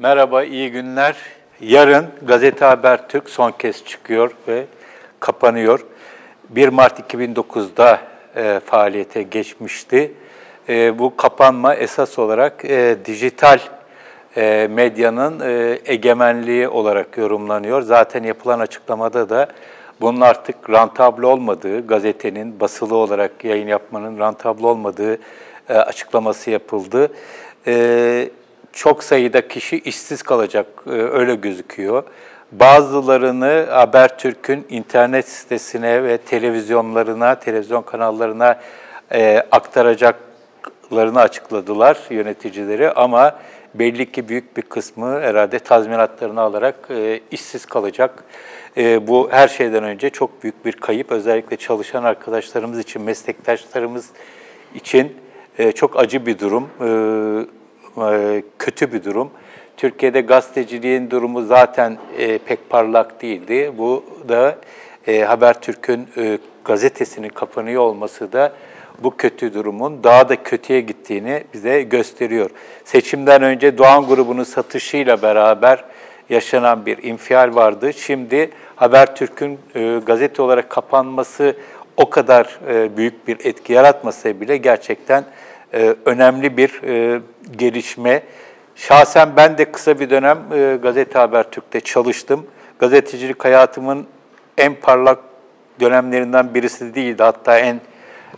Merhaba, iyi günler. Yarın Gazete Habertürk son kez çıkıyor ve kapanıyor. 1 Mart 2009'da e, faaliyete geçmişti. E, bu kapanma esas olarak e, dijital e, medyanın e, egemenliği olarak yorumlanıyor. Zaten yapılan açıklamada da bunun artık rantable olmadığı, gazetenin basılı olarak yayın yapmanın rantable olmadığı e, açıklaması yapıldı. E, çok sayıda kişi işsiz kalacak, e, öyle gözüküyor. Bazılarını Habertürk'ün internet sitesine ve televizyonlarına, televizyon kanallarına e, aktaracaklarını açıkladılar yöneticileri ama belli ki büyük bir kısmı herhalde tazminatlarını alarak e, işsiz kalacak. E, bu her şeyden önce çok büyük bir kayıp. Özellikle çalışan arkadaşlarımız için, meslektaşlarımız için e, çok acı bir durum, e, e, kötü bir durum. Türkiye'de gazeteciliğin durumu zaten e, pek parlak değildi. Bu da e, Habertürk'ün gazetesinin kapanıyor olması da bu kötü durumun daha da kötüye gittiğini bize gösteriyor. Seçimden önce Doğan grubunun satışıyla beraber yaşanan bir infial vardı. Şimdi Habertürk'ün gazete olarak kapanması o kadar büyük bir etki yaratmasa bile gerçekten e, önemli bir e, gelişme. Şahsen ben de kısa bir dönem e, Gazete Habertürk'te çalıştım. Gazetecilik hayatımın en parlak dönemlerinden birisi değildi. Hatta en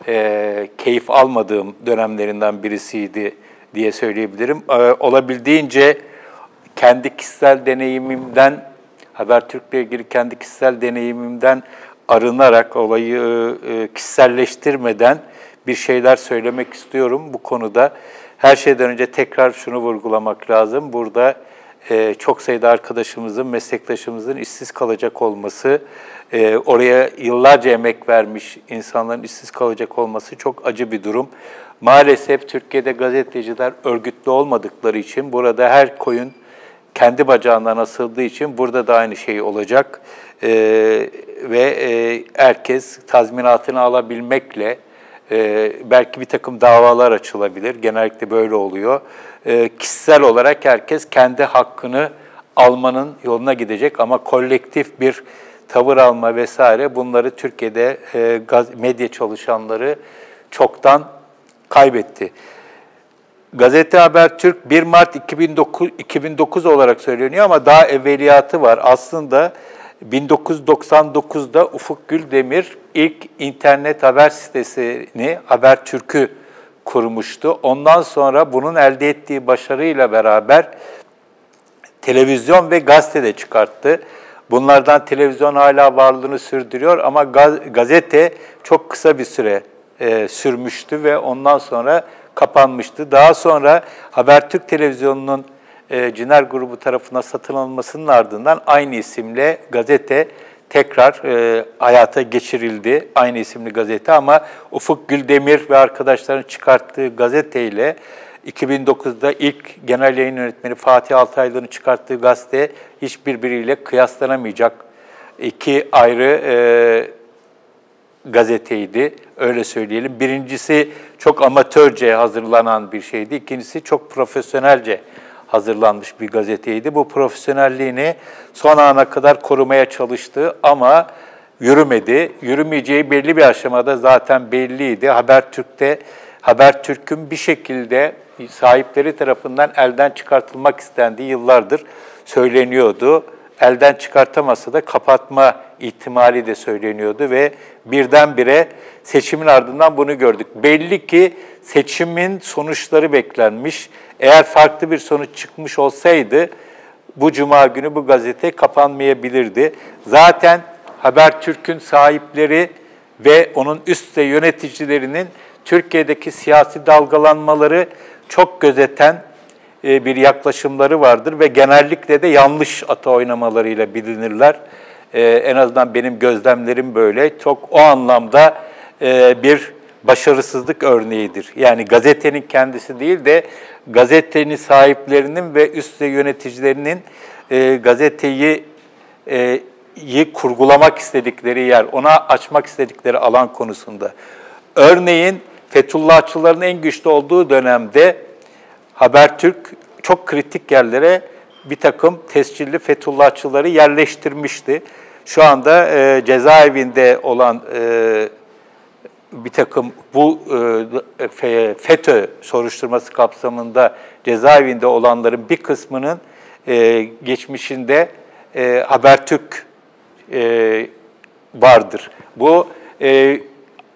e, keyif almadığım dönemlerinden birisiydi diye söyleyebilirim. Olabildiğince kendi kişisel deneyimimden, Habertürk'le ilgili kendi kişisel deneyimimden arınarak, olayı kişiselleştirmeden bir şeyler söylemek istiyorum bu konuda. Her şeyden önce tekrar şunu vurgulamak lazım. Burada e, çok sayıda arkadaşımızın, meslektaşımızın işsiz kalacak olması, e, oraya yıllarca emek vermiş insanların işsiz kalacak olması çok acı bir durum. Maalesef Türkiye'de gazeteciler örgütlü olmadıkları için burada her koyun kendi bacağından asıldığı için burada da aynı şey olacak. E, ve e, herkes tazminatını alabilmekle, e, belki bir takım davalar açılabilir, genellikle böyle oluyor. E, kişisel olarak herkes kendi hakkını almanın yoluna gidecek ama kolektif bir tavır alma vesaire bunları Türkiye'de e, gaz, medya çalışanları çoktan kaybetti. Gazete Haber Türk 1 Mart 2009, 2009 olarak söyleniyor ama daha evveliyatı var. Aslında 1999'da Ufuk Güldemir ilk internet haber sitesini Haber Türk'ü kurmuştu. Ondan sonra bunun elde ettiği başarıyla beraber televizyon ve gazete de çıkarttı. Bunlardan televizyon hala varlığını sürdürüyor ama gazete çok kısa bir süre e, sürmüştü ve ondan sonra kapanmıştı. Daha sonra Habertürk Televizyonu'nun e, Ciner grubu tarafından satın alınmasının ardından aynı isimle gazete tekrar e, hayata geçirildi. Aynı isimli gazete ama Ufuk Güldemir ve arkadaşların çıkarttığı gazeteyle 2009'da ilk genel yayın yönetmeni Fatih Altaylı'nın çıkarttığı gazete hiçbirbiriyle kıyaslanamayacak iki ayrı e, gazeteydi, öyle söyleyelim. Birincisi çok amatörce hazırlanan bir şeydi, ikincisi çok profesyonelce hazırlanmış bir gazeteydi. Bu profesyonelliğini son ana kadar korumaya çalıştı ama yürümedi. Yürümeyeceği belli bir aşamada zaten belliydi. Habertürk'te Habertürk'ün bir şekilde sahipleri tarafından elden çıkartılmak istendiği yıllardır söyleniyordu. Elden çıkartamasa da kapatma ihtimali de söyleniyordu ve birdenbire seçimin ardından bunu gördük. Belli ki seçimin sonuçları beklenmiş. Eğer farklı bir sonuç çıkmış olsaydı bu cuma günü bu gazete kapanmayabilirdi. Zaten Habertürk'ün sahipleri ve onun üst yöneticilerinin Türkiye'deki siyasi dalgalanmaları çok gözeten bir yaklaşımları vardır ve genellikle de yanlış ata oynamalarıyla bilinirler. E, en azından benim gözlemlerim böyle. Çok o anlamda e, bir başarısızlık örneğidir. Yani gazetenin kendisi değil de gazetenin sahiplerinin ve üst yöneticilerinin gazeteyi yi kurgulamak istedikleri yer, ona açmak istedikleri alan konusunda. Örneğin Fethullahçıların en güçlü olduğu dönemde Habertürk çok kritik yerlere bir takım tescilli Fethullahçıları yerleştirmişti. Şu anda e, cezaevinde olan e, bir takım bu e, FETÖ soruşturması kapsamında cezaevinde olanların bir kısmının e, geçmişinde e, Habertürk e, vardır. Bu e,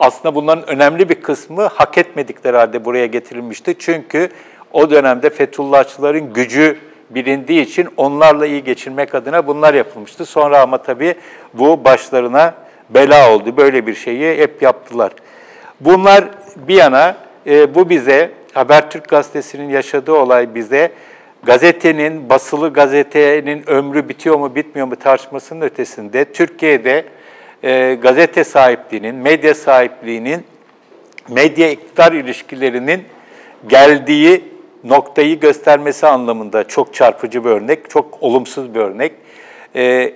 aslında bunların önemli bir kısmı hak etmedikleri halde buraya getirilmişti. Çünkü o dönemde Fethullahçıların gücü bilindiği için onlarla iyi geçirmek adına bunlar yapılmıştı. Sonra ama tabii bu başlarına bela oldu. Böyle bir şeyi hep yaptılar. Bunlar bir yana e, bu bize Habertürk gazetesinin yaşadığı olay bize gazetenin, basılı gazetenin ömrü bitiyor mu bitmiyor mu tartışmasının ötesinde Türkiye'de e, gazete sahipliğinin, medya sahipliğinin, medya iktidar ilişkilerinin geldiği noktayı göstermesi anlamında çok çarpıcı bir örnek, çok olumsuz bir örnek. E,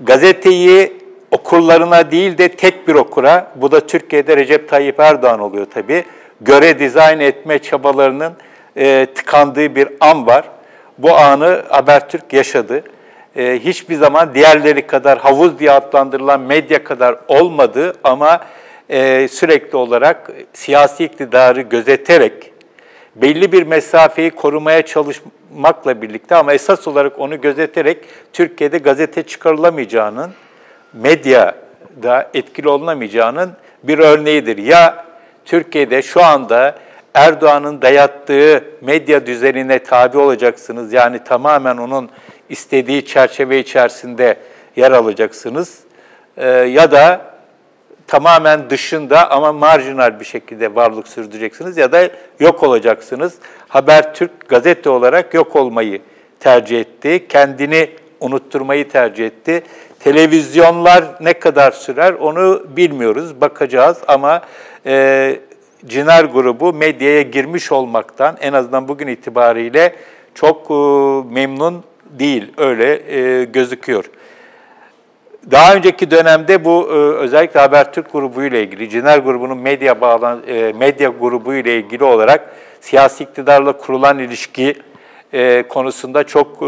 gazeteyi okurlarına değil de tek bir okura, bu da Türkiye'de Recep Tayyip Erdoğan oluyor tabii, göre dizayn etme çabalarının e, tıkandığı bir an var. Bu anı Habertürk yaşadı. E, hiçbir zaman diğerleri kadar havuz diye adlandırılan medya kadar olmadı ama e, sürekli olarak siyasi iktidarı gözeterek belli bir mesafeyi korumaya çalışmakla birlikte ama esas olarak onu gözeterek Türkiye'de gazete çıkarılamayacağının, medyada etkili olunamayacağının bir örneğidir. Ya Türkiye'de şu anda Erdoğan'ın dayattığı medya düzenine tabi olacaksınız. Yani tamamen onun istediği çerçeve içerisinde yer alacaksınız. Ee, ya da tamamen dışında ama marjinal bir şekilde varlık sürdüreceksiniz ya da yok olacaksınız. Habertürk gazete olarak yok olmayı tercih etti. Kendini unutturmayı tercih etti. Televizyonlar ne kadar sürer onu bilmiyoruz, bakacağız ama e, Ciner grubu medyaya girmiş olmaktan en azından bugün itibariyle çok e, memnun değil, öyle e, gözüküyor. Daha önceki dönemde bu e, özellikle Habertürk grubu ile ilgili, Ciner grubunun medya bağlan e, medya grubu ile ilgili olarak siyasi iktidarla kurulan ilişki e, konusunda çok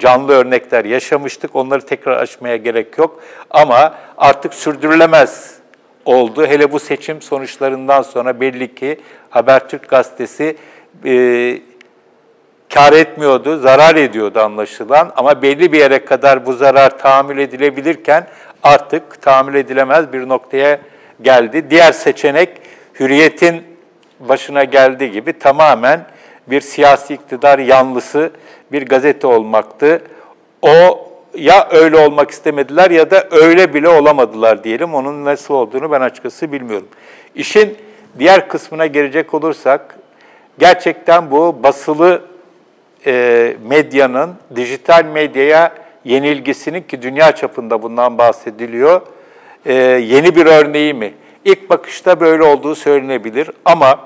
canlı örnekler yaşamıştık. Onları tekrar açmaya gerek yok. Ama artık sürdürülemez oldu. Hele bu seçim sonuçlarından sonra belli ki Habertürk gazetesi kar etmiyordu, zarar ediyordu anlaşılan. Ama belli bir yere kadar bu zarar tahammül edilebilirken artık tahammül edilemez bir noktaya geldi. Diğer seçenek hürriyetin başına geldiği gibi tamamen bir siyasi iktidar yanlısı bir gazete olmaktı. O ya öyle olmak istemediler ya da öyle bile olamadılar diyelim. Onun nasıl olduğunu ben açıkçası bilmiyorum. İşin diğer kısmına gelecek olursak, gerçekten bu basılı e, medyanın dijital medyaya yenilgisinin ki dünya çapında bundan bahsediliyor, e, yeni bir örneği mi? İlk bakışta böyle olduğu söylenebilir ama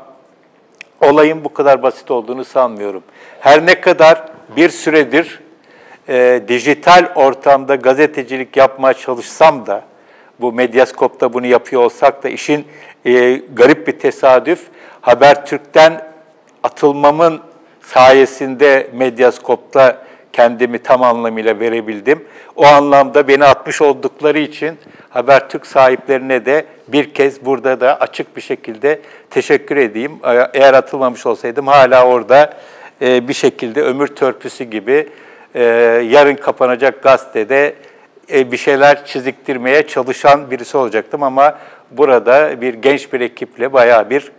olayın bu kadar basit olduğunu sanmıyorum. Her ne kadar bir süredir e, dijital ortamda gazetecilik yapmaya çalışsam da, bu Medyaskop'ta bunu yapıyor olsak da işin e, garip bir tesadüf, Habertürk'ten atılmamın sayesinde Medyaskop'ta kendimi tam anlamıyla verebildim. O anlamda beni atmış oldukları için Habertürk sahiplerine de bir kez burada da açık bir şekilde teşekkür edeyim. Eğer atılmamış olsaydım hala orada e, bir şekilde ömür törpüsü gibi e, yarın kapanacak gazetede e, bir şeyler çiziktirmeye çalışan birisi olacaktım ama burada bir genç bir ekiple bayağı bir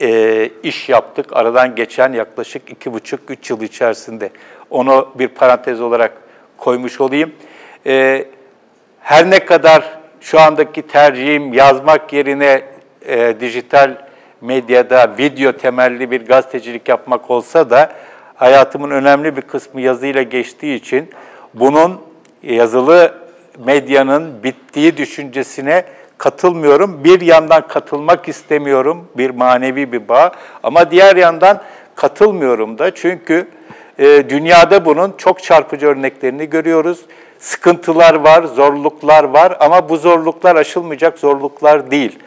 e, iş yaptık. Aradan geçen yaklaşık iki buçuk, üç yıl içerisinde. Onu bir parantez olarak koymuş olayım. E, her ne kadar şu andaki tercihim yazmak yerine e, dijital medyada video temelli bir gazetecilik yapmak olsa da hayatımın önemli bir kısmı yazıyla geçtiği için bunun yazılı medyanın bittiği düşüncesine katılmıyorum. Bir yandan katılmak istemiyorum, bir manevi bir bağ ama diğer yandan katılmıyorum da çünkü e, dünyada bunun çok çarpıcı örneklerini görüyoruz. Sıkıntılar var, zorluklar var ama bu zorluklar aşılmayacak zorluklar değil.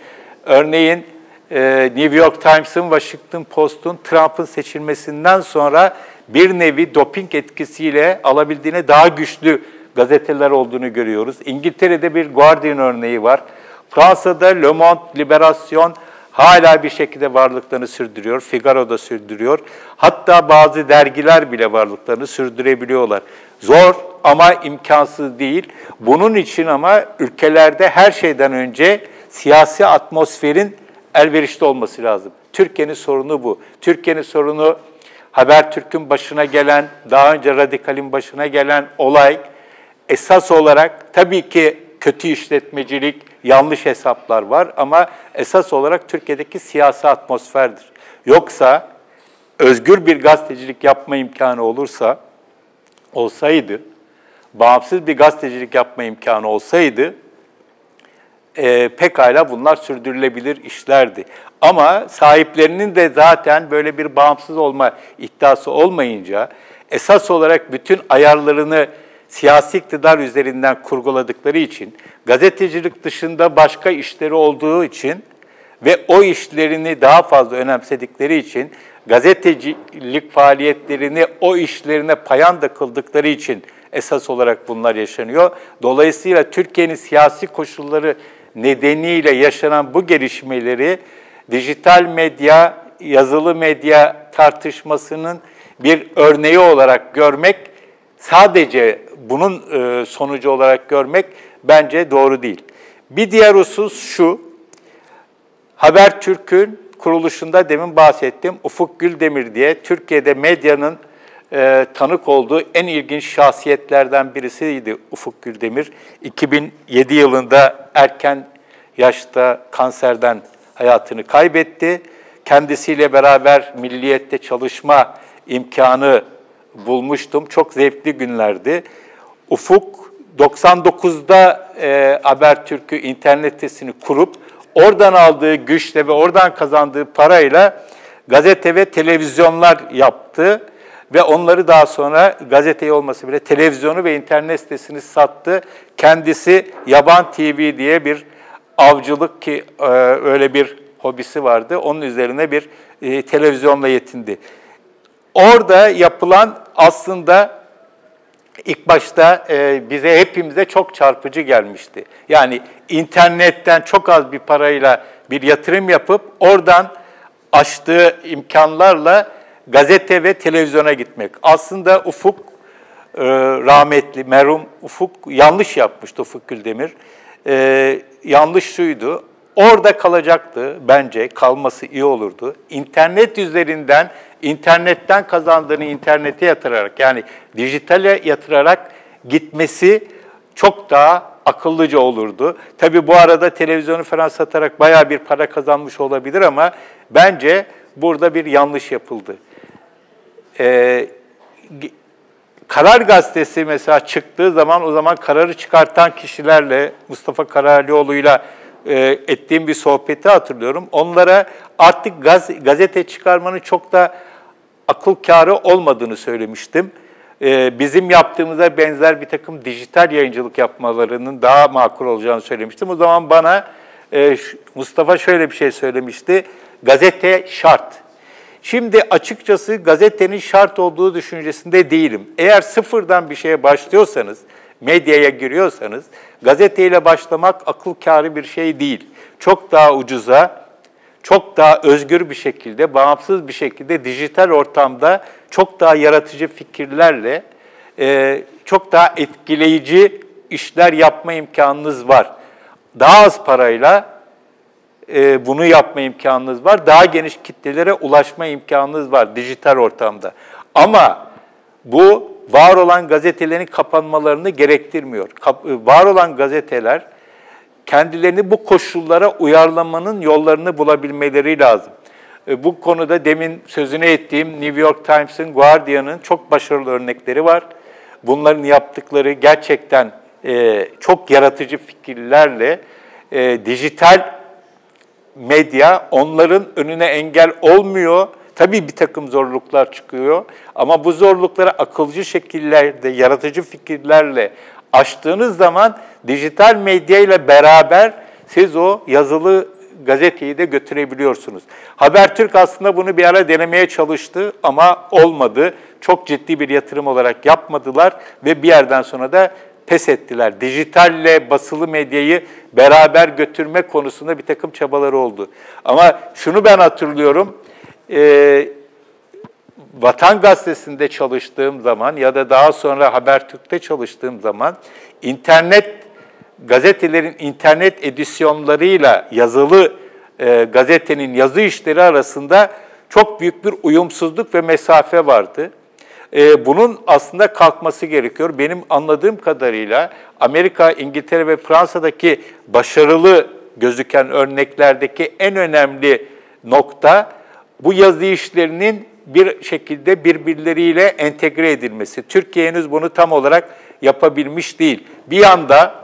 Örneğin e, New York Times'ın, Washington Post'un Trump'ın seçilmesinden sonra bir nevi doping etkisiyle alabildiğine daha güçlü gazeteler olduğunu görüyoruz. İngiltere'de bir Guardian örneği var. Fransa'da Le Monde, Liberation hala bir şekilde varlıklarını sürdürüyor. Figaro da sürdürüyor. Hatta bazı dergiler bile varlıklarını sürdürebiliyorlar. Zor ama imkansız değil. Bunun için ama ülkelerde her şeyden önce siyasi atmosferin elverişli olması lazım. Türkiye'nin sorunu bu. Türkiye'nin sorunu Habertürk'ün başına gelen, daha önce Radikal'in başına gelen olay esas olarak tabii ki kötü işletmecilik, yanlış hesaplar var ama esas olarak Türkiye'deki siyasi atmosferdir. Yoksa özgür bir gazetecilik yapma imkanı olursa, olsaydı, bağımsız bir gazetecilik yapma imkanı olsaydı, e, pekala bunlar sürdürülebilir işlerdi. Ama sahiplerinin de zaten böyle bir bağımsız olma iddiası olmayınca, esas olarak bütün ayarlarını siyasi iktidar üzerinden kurguladıkları için, gazetecilik dışında başka işleri olduğu için ve o işlerini daha fazla önemsedikleri için, gazetecilik faaliyetlerini o işlerine payanda kıldıkları için esas olarak bunlar yaşanıyor. Dolayısıyla Türkiye'nin siyasi koşulları nedeniyle yaşanan bu gelişmeleri dijital medya, yazılı medya tartışmasının bir örneği olarak görmek sadece bunun e, sonucu olarak görmek bence doğru değil. Bir diğer husus şu, Habertürk'ün kuruluşunda demin bahsettiğim Ufuk Güldemir diye Türkiye'de medyanın e, tanık olduğu en ilginç şahsiyetlerden birisiydi Ufuk Güldemir. 2007 yılında erken yaşta kanserden hayatını kaybetti. Kendisiyle beraber milliyette çalışma imkanı bulmuştum. Çok zevkli günlerdi. Ufuk 99'da e, Habertürk'ü internet sitesini kurup oradan aldığı güçle ve oradan kazandığı parayla gazete ve televizyonlar yaptı ve onları daha sonra gazeteyi olması bile televizyonu ve internet sitesini sattı. Kendisi Yaban TV diye bir avcılık ki e, öyle bir hobisi vardı. Onun üzerine bir e, televizyonla yetindi. Orada yapılan aslında ilk başta e, bize hepimize çok çarpıcı gelmişti. Yani internetten çok az bir parayla bir yatırım yapıp oradan açtığı imkanlarla gazete ve televizyona gitmek. Aslında Ufuk e, rahmetli, merhum Ufuk yanlış yapmıştı Ufuk Güldemir. E, yanlış şuydu, orada kalacaktı bence, kalması iyi olurdu. İnternet üzerinden internetten kazandığını internete yatırarak yani dijitale yatırarak gitmesi çok daha akıllıca olurdu. Tabi bu arada televizyonu falan satarak baya bir para kazanmış olabilir ama bence burada bir yanlış yapıldı. Ee, Karar Gazetesi mesela çıktığı zaman o zaman kararı çıkartan kişilerle Mustafa Karalioğlu'yla e, ettiğim bir sohbeti hatırlıyorum. Onlara artık gaz, gazete çıkarmanın çok da akıl kârı olmadığını söylemiştim. Ee, bizim yaptığımıza benzer bir takım dijital yayıncılık yapmalarının daha makul olacağını söylemiştim. O zaman bana e, Mustafa şöyle bir şey söylemişti. Gazete şart. Şimdi açıkçası gazetenin şart olduğu düşüncesinde değilim. Eğer sıfırdan bir şeye başlıyorsanız, medyaya giriyorsanız, gazeteyle başlamak akıl kârı bir şey değil. Çok daha ucuza, çok daha özgür bir şekilde, bağımsız bir şekilde dijital ortamda çok daha yaratıcı fikirlerle, e, çok daha etkileyici işler yapma imkanınız var. Daha az parayla e, bunu yapma imkanınız var. Daha geniş kitlelere ulaşma imkanınız var dijital ortamda. Ama bu var olan gazetelerin kapanmalarını gerektirmiyor. Kap, var olan gazeteler kendilerini bu koşullara uyarlamanın yollarını bulabilmeleri lazım. E, bu konuda demin sözünü ettiğim New York Times'ın, Guardian'ın çok başarılı örnekleri var. Bunların yaptıkları gerçekten e, çok yaratıcı fikirlerle e, dijital medya onların önüne engel olmuyor. Tabii bir takım zorluklar çıkıyor ama bu zorlukları akılcı şekillerde, yaratıcı fikirlerle aştığınız zaman dijital medya ile beraber siz o yazılı gazeteyi de götürebiliyorsunuz. Habertürk aslında bunu bir ara denemeye çalıştı ama olmadı. Çok ciddi bir yatırım olarak yapmadılar ve bir yerden sonra da pes ettiler. Dijitalle basılı medyayı beraber götürme konusunda bir takım çabaları oldu. Ama şunu ben hatırlıyorum, e, Vatan Gazetesi'nde çalıştığım zaman ya da daha sonra Habertürk'te çalıştığım zaman internet gazetelerin internet edisyonlarıyla yazılı e, gazetenin yazı işleri arasında çok büyük bir uyumsuzluk ve mesafe vardı. E, bunun aslında kalkması gerekiyor. Benim anladığım kadarıyla Amerika, İngiltere ve Fransa'daki başarılı gözüken örneklerdeki en önemli nokta bu yazı işlerinin bir şekilde birbirleriyle entegre edilmesi. Türkiye henüz bunu tam olarak yapabilmiş değil. Bir yanda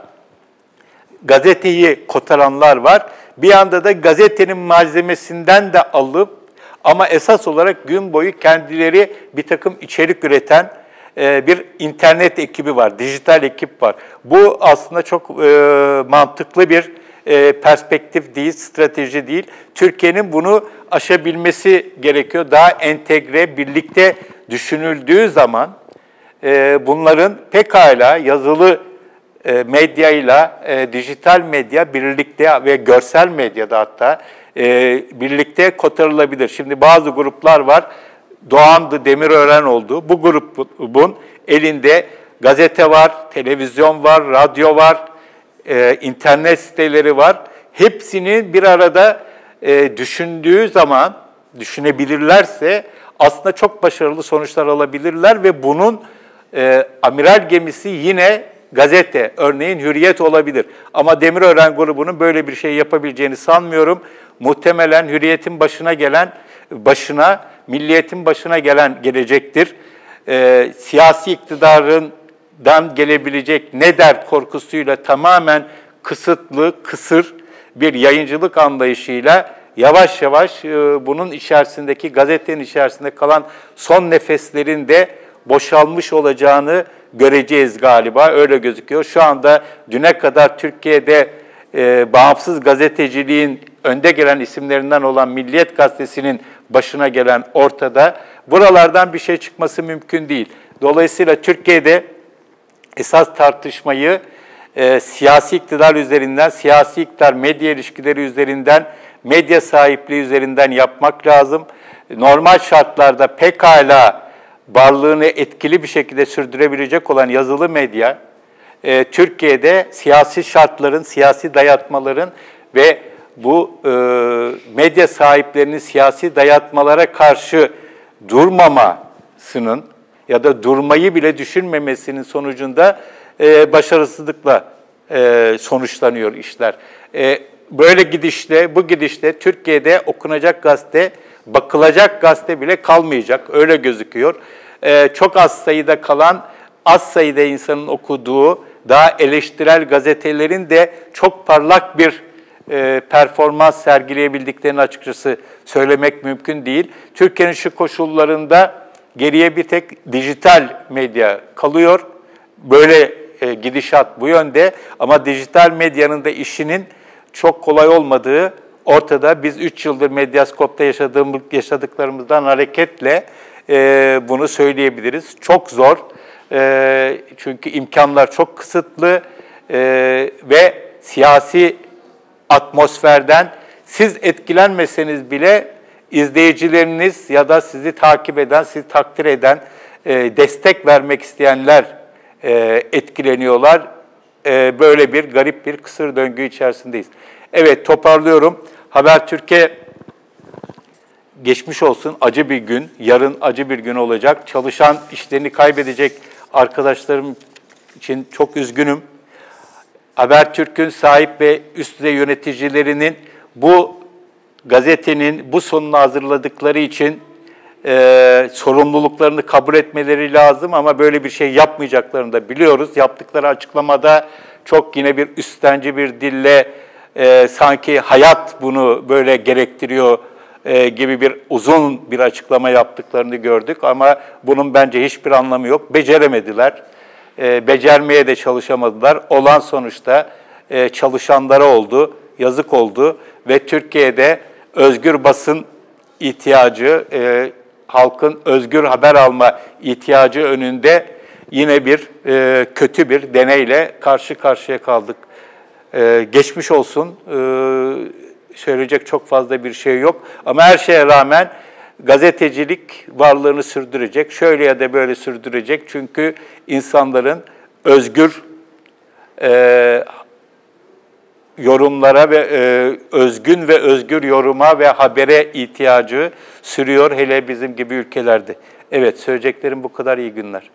gazeteyi kotaranlar var, bir yanda da gazetenin malzemesinden de alıp ama esas olarak gün boyu kendileri bir takım içerik üreten e, bir internet ekibi var, dijital ekip var. Bu aslında çok e, mantıklı bir e, perspektif değil, strateji değil. Türkiye'nin bunu aşabilmesi gerekiyor. Daha entegre, birlikte düşünüldüğü zaman bunların pekala yazılı medyayla, dijital medya birlikte ve görsel medyada hatta e, birlikte kotarılabilir. Şimdi bazı gruplar var, Doğan'dı, Demirören oldu. Bu grubun elinde gazete var, televizyon var, radyo var, e, internet siteleri var. Hepsini bir arada e, düşündüğü zaman, düşünebilirlerse aslında çok başarılı sonuçlar alabilirler ve bunun e, amiral gemisi yine gazete, örneğin Hürriyet olabilir. Ama Demirören grubunun böyle bir şey yapabileceğini sanmıyorum muhtemelen hürriyetin başına gelen, başına, milliyetin başına gelen gelecektir. E, siyasi iktidarından gelebilecek ne der korkusuyla tamamen kısıtlı, kısır bir yayıncılık anlayışıyla yavaş yavaş e, bunun içerisindeki, gazetenin içerisinde kalan son nefeslerin de boşalmış olacağını göreceğiz galiba. Öyle gözüküyor. Şu anda düne kadar Türkiye'de e, bağımsız gazeteciliğin önde gelen isimlerinden olan Milliyet Gazetesi'nin başına gelen ortada. Buralardan bir şey çıkması mümkün değil. Dolayısıyla Türkiye'de esas tartışmayı e, siyasi iktidar üzerinden, siyasi iktidar medya ilişkileri üzerinden, medya sahipliği üzerinden yapmak lazım. Normal şartlarda pekala varlığını etkili bir şekilde sürdürebilecek olan yazılı medya, e, Türkiye'de siyasi şartların, siyasi dayatmaların ve bu e, medya sahiplerinin siyasi dayatmalara karşı durmamasının ya da durmayı bile düşünmemesinin sonucunda e, başarısızlıkla e, sonuçlanıyor işler. E, böyle gidişle, bu gidişle Türkiye'de okunacak gazete, bakılacak gazete bile kalmayacak, öyle gözüküyor. E, çok az sayıda kalan, az sayıda insanın okuduğu, daha eleştirel gazetelerin de çok parlak bir e, performans sergileyebildiklerini açıkçası söylemek mümkün değil. Türkiye'nin şu koşullarında geriye bir tek dijital medya kalıyor. Böyle e, gidişat bu yönde ama dijital medyanın da işinin çok kolay olmadığı ortada. Biz 3 yıldır Medyaskop'ta yaşadığımız, yaşadıklarımızdan hareketle e, bunu söyleyebiliriz. Çok zor e, çünkü imkanlar çok kısıtlı e, ve siyasi atmosferden siz etkilenmeseniz bile izleyicileriniz ya da sizi takip eden, sizi takdir eden, e, destek vermek isteyenler e, etkileniyorlar. E, böyle bir garip bir kısır döngü içerisindeyiz. Evet toparlıyorum. Habertürk'e geçmiş olsun acı bir gün, yarın acı bir gün olacak. Çalışan işlerini kaybedecek arkadaşlarım için çok üzgünüm. Habertürk'ün sahip ve üst düzey yöneticilerinin bu gazetenin bu sonunu hazırladıkları için e, sorumluluklarını kabul etmeleri lazım ama böyle bir şey yapmayacaklarını da biliyoruz. Yaptıkları açıklamada çok yine bir üstenci bir dille e, sanki hayat bunu böyle gerektiriyor e, gibi bir uzun bir açıklama yaptıklarını gördük ama bunun bence hiçbir anlamı yok. Beceremediler e, becermeye de çalışamadılar. Olan sonuçta e, çalışanlara oldu, yazık oldu ve Türkiye'de özgür basın ihtiyacı, e, halkın özgür haber alma ihtiyacı önünde yine bir e, kötü bir deneyle karşı karşıya kaldık. E, geçmiş olsun, e, söyleyecek çok fazla bir şey yok. Ama her şeye rağmen gazetecilik varlığını sürdürecek, şöyle ya da böyle sürdürecek. Çünkü insanların özgür e, yorumlara ve e, özgün ve özgür yoruma ve habere ihtiyacı sürüyor hele bizim gibi ülkelerde. Evet, söyleyeceklerim bu kadar iyi günler.